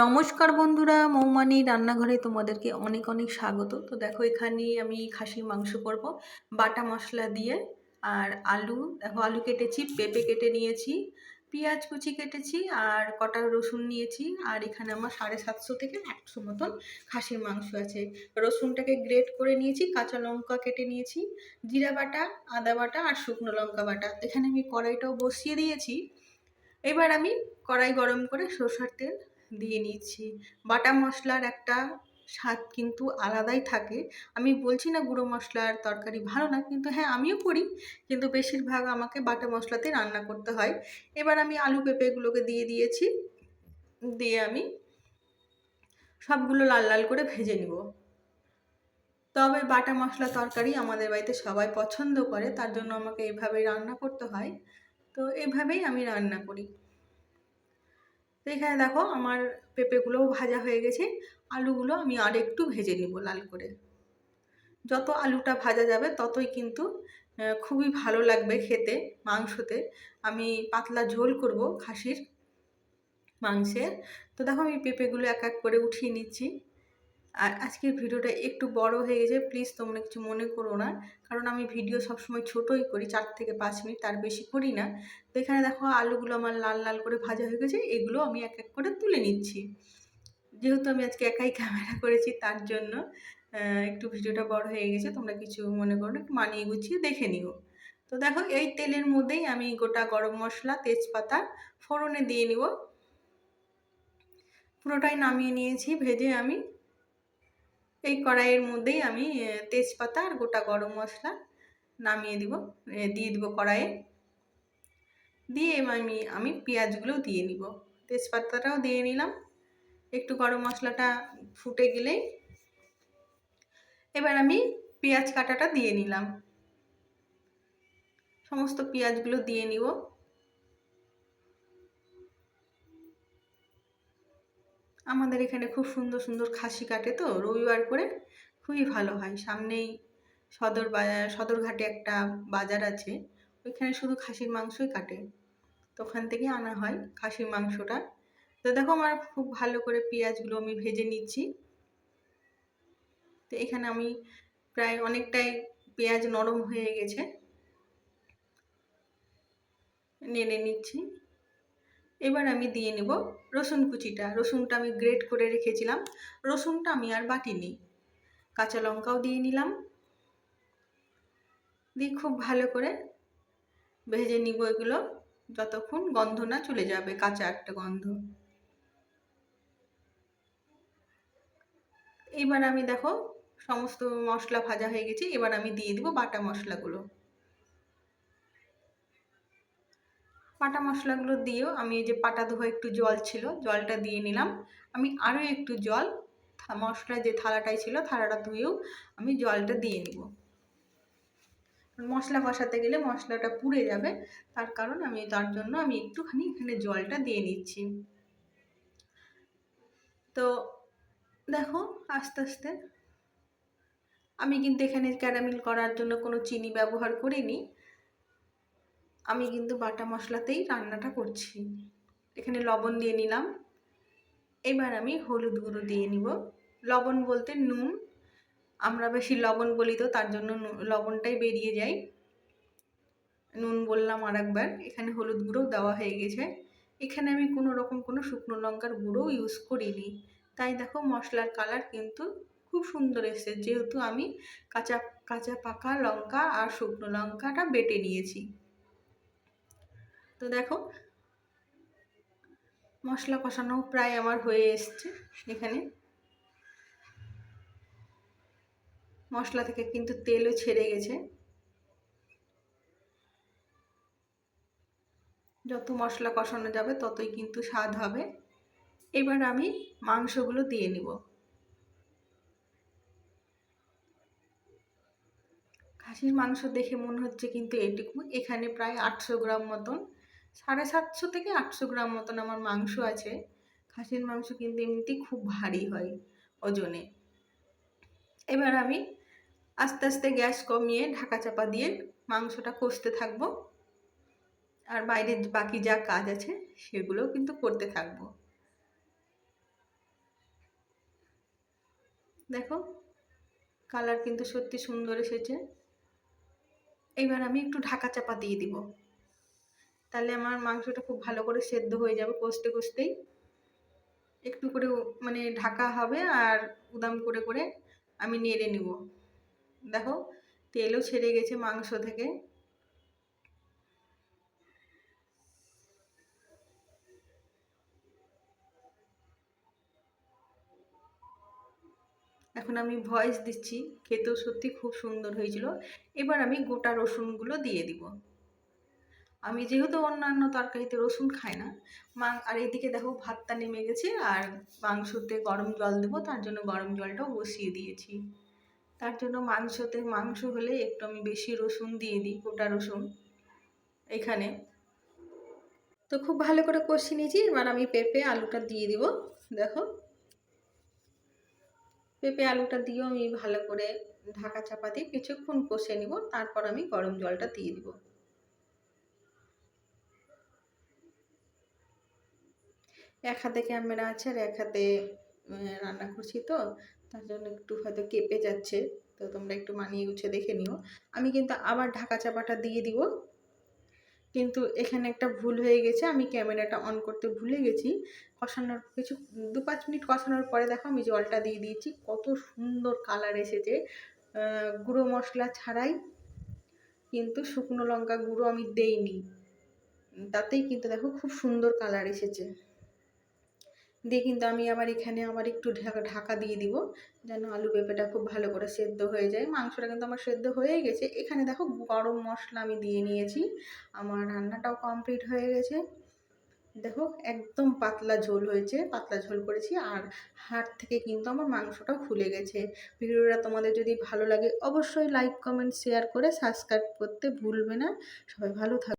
নমস্কার বন্ধুরা, মৌমানি রান্নাঘরে তোমাদেরকে অনেক অনেক স্বাগত। তো দেখো, এখানে আমি খাসির মাংস করব, বাটা মশলা দিয়ে, আর আলু, দেখো, আলু কেটেছি, পেঁপে কেটে নিয়েছি, পেঁয়াজ কুচি কেটেছি, আর কটা রসুন নিয়েছি, আর এখানে আমার সাড়ে সাতশো থেকে একশো মতন খাসির মাংস আছে। রসুনটাকে গ্রেট করে নিয়েছি, কাঁচা লঙ্কা কেটে নিয়েছি, জিরা বাটা, আদা বাটা, আর শুকনো লঙ্কা বাটা। এখানে আমি কড়াইটাও বসিয়ে দিয়েছি। এবার আমি কড়াই গরম করে সরষার তেল দিয়ে নিচ্ছি। বাটা মশলার একটা স্বাদ কিন্তু আলাদাই থাকে। আমি বলছি না গুঁড়ো মশলার তরকারি ভালো না, কিন্তু হ্যাঁ আমিও করি। কিন্তু বেশিরভাগ আমাকে বাটা মশলাতে রান্না করতে হয়। এবার আমি আলু পেঁপেগুলোকে দিয়ে দিয়েছি। দিয়ে আমি সবগুলো লাল লাল করে ভেজে নিব। তবে বাটা মশলা তরকারি আমাদের বাড়িতে সবাই পছন্দ করে, তার জন্য আমাকে এভাবেই রান্না করতে হয়। তো এভাবেই আমি রান্না করি। তো এখানে দেখো আমার পেঁপেগুলোও ভাজা হয়ে গেছে। আলুগুলো আমি আর একটু ভেজে নিব লাল করে। যত আলুটা ভাজা যাবে ততই কিন্তু খুবই ভালো লাগবে খেতে, মাংসতে। আমি পাতলা ঝোল করব খাসির মাংসের। তো দেখো আমি পেঁপেগুলো এক এক করে উঠিয়ে নিচ্ছি। আর আজকের ভিডিওটা একটু বড় হয়ে গেছে প্লিজ তোমরা কিছু মনে করো না। কারণ আমি ভিডিও সবসময় ছোটোই করি, চার থেকে পাঁচ মিনিট, তার বেশি করি না। তো এখানে দেখো আলুগুলো আমার লাল লাল করে ভাজা হয়ে গেছে, এগুলো আমি এক এক করে তুলে নিচ্ছি। যেহেতু আমি আজকে একাই ক্যামেরা করেছি, তার জন্য একটু ভিডিওটা বড় হয়ে গেছে, তোমরা কিছু মনে করো একটু মানিয়ে গুছিয়ে দেখে নিও। তো দেখো এই তেলের মধ্যেই আমি গোটা গরম মশলা, তেজপাতা, ফোড়নে দিয়ে নিব। পুরোটাই নামিয়ে নিয়েছি, ভেজে আমি এই কড়াইয়ের মধ্যেই আমি তেজপাতা আর গোটা গরম মশলা নামিয়ে দিব দিয়ে দিব কড়াইয়ে। দিয়ে আমি আমি পেঁয়াজগুলো দিয়ে নিব। তেজপাতাটাও দিয়ে নিলাম। একটু গরম মশলাটা ফুটে গেলেই এবার আমি পেঁয়াজ কাটাটা দিয়ে নিলাম। সমস্ত পেঁয়াজগুলো দিয়ে নিব। আমাদের এখানে খুব সুন্দর সুন্দর খাসি কাটে তো, রবিবার করে খুবই ভালো হয়। সামনেই সদর বাজার সদরঘাটে একটা বাজার আছে, ওইখানে শুধু খাসির মাংসই কাটে। তো ওখান থেকে আনা হয় খাসির মাংসটা। তো দেখো আমার খুব ভালো করে পেঁয়াজগুলো আমি ভেজে নিচ্ছি। তো এখানে আমি প্রায় অনেকটাই পেঁয়াজ নরম হয়ে গেছে। নেড়ে নিচ্ছি। এবার আমি দিয়ে নেব রসুন কুচিটা। রসুনটা আমি গ্রেট করে রেখেছিলাম। রসুনটা আমি আর বাটিনি কাঁচা লঙ্কাও দিয়ে নিলাম। দিয়ে খুব ভালো করে ভেজে নিব এগুলো। যতক্ষণ গন্ধ না চলে যাবে, কাঁচা একটা গন্ধ। এবার আমি দেখো, সমস্ত মশলা ভাজা হয়ে গেছে। এবার আমি দিয়ে দিব বাটা মশলাগুলো। পাটা মশলাগুলো দিয়েও আমি এই যে পাটা ধোয়া একটু জল ছিল, জলটা দিয়ে নিলাম। আমি আরও একটু জল মশলা যে থালাটাই ছিল থালাটা ধুয়েও আমি জলটা দিয়ে নিব। মশলা কষাতে গেলে মশলাটা পুড়ে যাবে, তার কারণ আমি তার জন্য আমি একটুখানি এখানে জলটা দিয়ে নিচ্ছি। তো দেখো আস্তে আস্তে, আমি কিন্তু এখানে ক্যারামেল করার জন্য কোনো চিনি ব্যবহার করিনি। আমি কিন্তু বাটা মশলাতেই রান্নাটা করছি। এখানে লবণ দিয়ে নিলাম। এবার আমি হলুদ গুঁড়ো দিয়ে নিব। লবণ বলতে নুন। আমরা বেশি লবণ বলি তো, তার জন্য লবণটাই বেরিয়ে যায়। নুন বললাম আর একবার এখানে হলুদ গুঁড়ো দেওয়া হয়ে গেছে। এখানে আমি কোনো রকম কোনো শুকনো লঙ্কার গুঁড়োও ইউজ করিনি। তাই দেখো মশলার কালার কিন্তু খুব সুন্দর এসেছে। যেহেতু আমি কাঁচা কাঁচা পাকা লঙ্কা আর শুকনো লঙ্কাটা বেটে নিয়েছি। তো দেখো, মশলা কষানো প্রায় আমার হয়ে এসছে এখানে। মশলা থেকে কিন্তু তেলও ছেড়ে গেছে। যত মশলা কষানো যাবে, ততই কিন্তু স্বাদ হবে। এবার আমি মাংসগুলো দিয়ে নিব। খাসির মাংস দেখে মনে হচ্ছে কিন্তু এটুকু। এখানে প্রায় আটশো গ্রাম মতন সাড়ে সাতশো থেকে আটশো গ্রাম মতন আমার মাংস আছে। খাসির মাংস কিন্তু এমনিতেই খুব ভারী হয় ওজনে। এবার আমি আস্তে আস্তে গ্যাস কমিয়ে ঢাকা চাপা দিয়ে মাংসটা কষতে থাকব। আর বাইরের বাকি যা কাজ আছে সেগুলোও কিন্তু করতে থাকব। দেখো, কালার কিন্তু সত্যি সুন্দর এসেছে। এবার আমি একটু ঢাকা চাপা দিয়ে দিব। তাহলে আমার মাংসটা খুব ভালো করে সেদ্ধ হয়ে যাবে কষতে কষতেই। একটু করে মানে ঢাকা হবে আর উদাম করে করে আমি নেড়ে নিব। দেখো, তেলও ছেড়ে গেছে মাংস থেকে। এখন আমি ভয়েস দিচ্ছি, খেতেও সত্যি খুব সুন্দর হয়েছিল। এবার আমি গোটা রসুনগুলো দিয়ে দিব। আমি যেহেতু অন্যান্য তরকারিতে রসুন খাই না, মা আর এদিকে দেখো ভাতটা নেমে গেছে আর মাংসতে গরম জল দেবো, তার জন্য গরম জলটাও বসিয়ে দিয়েছি। তার জন্য মাংসতে মাংস হলে একটু আমি বেশি রসুন দিয়ে দিই, গোটা রসুন এখানে। তো খুব ভালো করে কষিয়ে নিয়েছি, এবার আমি পেঁপে আলুটা দিয়ে দিব, দেখো। পেঁপে আলুটা দিয়েও আমি ভালো করে ঢাকা চাপা দিয়ে কিছুক্ষণ কষে নিব, তারপর আমি গরম জলটা দিয়ে দিব। এক হাতে ক্যামেরা আছে আর এক হাতে রান্না করছি তো, তার জন্য একটু হয়তো কেঁপে যাচ্ছে। তো তোমরা একটু মানিয়ে গুছিয়ে দেখে নিও। আমি কিন্তু আবার ঢাকা চাপাটা দিয়ে দিব। কিন্তু এখানে একটা ভুল হয়ে গেছে, আমি ক্যামেরাটা অন করতে ভুলে গেছি। কষানোর কিছু, দু পাঁচ মিনিট কষানোর পরে দেখো আমি জলটা দিয়ে দিয়েছি। কত সুন্দর কালার এসেছে। গুঁড়ো মশলা ছাড়াই কিন্তু শুকনো লঙ্কা গুঁড়ো আমি দেইনি। তাতেই কিন্তু দেখো খুব সুন্দর কালার এসেছে। দিয়ে কিন্তু আমি আবার এখানে আবার একটু ঢাকা ঢাকা দিয়ে দিব যেন আলু পেঁপেটা খুব ভালো করে সেদ্ধ হয়ে যায়। মাংসটা কিন্তু আমার সেদ্ধ হয়ে গেছে। এখানে দেখো গরম মশলা আমি দিয়ে নিয়েছি। আমার রান্নাটাও কমপ্লিট হয়ে গেছে। দেখো একদম পাতলা ঝোল হয়েছে, পাতলা ঝোল করেছি আর হাট থেকে কিন্তু আমার মাংসটাও খুলে গেছে। ভিডিওটা তোমাদের যদি ভালো লাগে অবশ্যই লাইক কমেন্ট শেয়ার করে সাবস্ক্রাইব করতে ভুলবে না। সবাই ভালো থাকবে